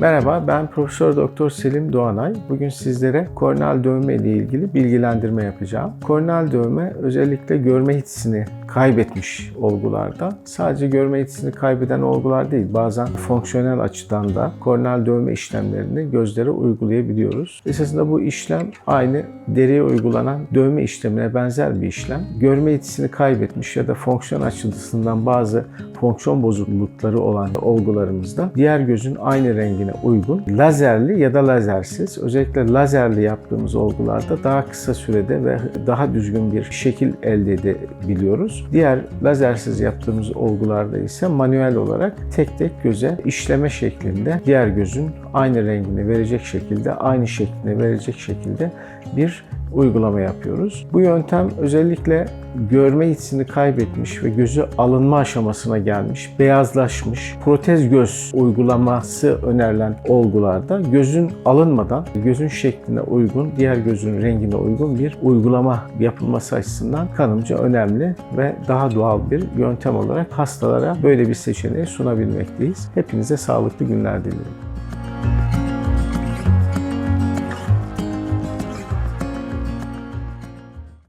Merhaba, ben Profesör Doktor Selim Doğanay. Bugün sizlere korneal dövme ile ilgili bilgilendirme yapacağım. Korneal dövme özellikle görme yetisini kaybetmiş olgularda sadece görme yetisini kaybeden olgular değil, bazen fonksiyonel açıdan da korneal dövme işlemlerini gözlere uygulayabiliyoruz. Esasında bu işlem aynı deriye uygulanan dövme işlemine benzer bir işlem. Görme yetisini kaybetmiş ya da fonksiyon açısından bazı fonksiyon bozuklukları olan olgularımızda diğer gözün aynı rengine uygun lazerli ya da lazersiz özellikle lazerli yaptığımız olgularda daha kısa sürede ve daha düzgün bir şekil elde edebiliyoruz. Diğer lazersiz yaptığımız olgularda ise manuel olarak tek tek göze işleme şeklinde diğer gözün aynı rengini verecek şekilde aynı şeklini verecek şekilde bir uygulama yapıyoruz. Bu yöntem özellikle görme yetisini kaybetmiş ve gözü alınma aşamasına gelmiş, beyazlaşmış, protez göz uygulaması önerilen olgularda gözün alınmadan gözün şekline uygun, diğer gözün rengine uygun bir uygulama yapılması açısından kanımca önemli ve daha doğal bir yöntem olarak hastalara böyle bir seçeneği sunabilmekteyiz. Hepinize sağlıklı günler dilerim.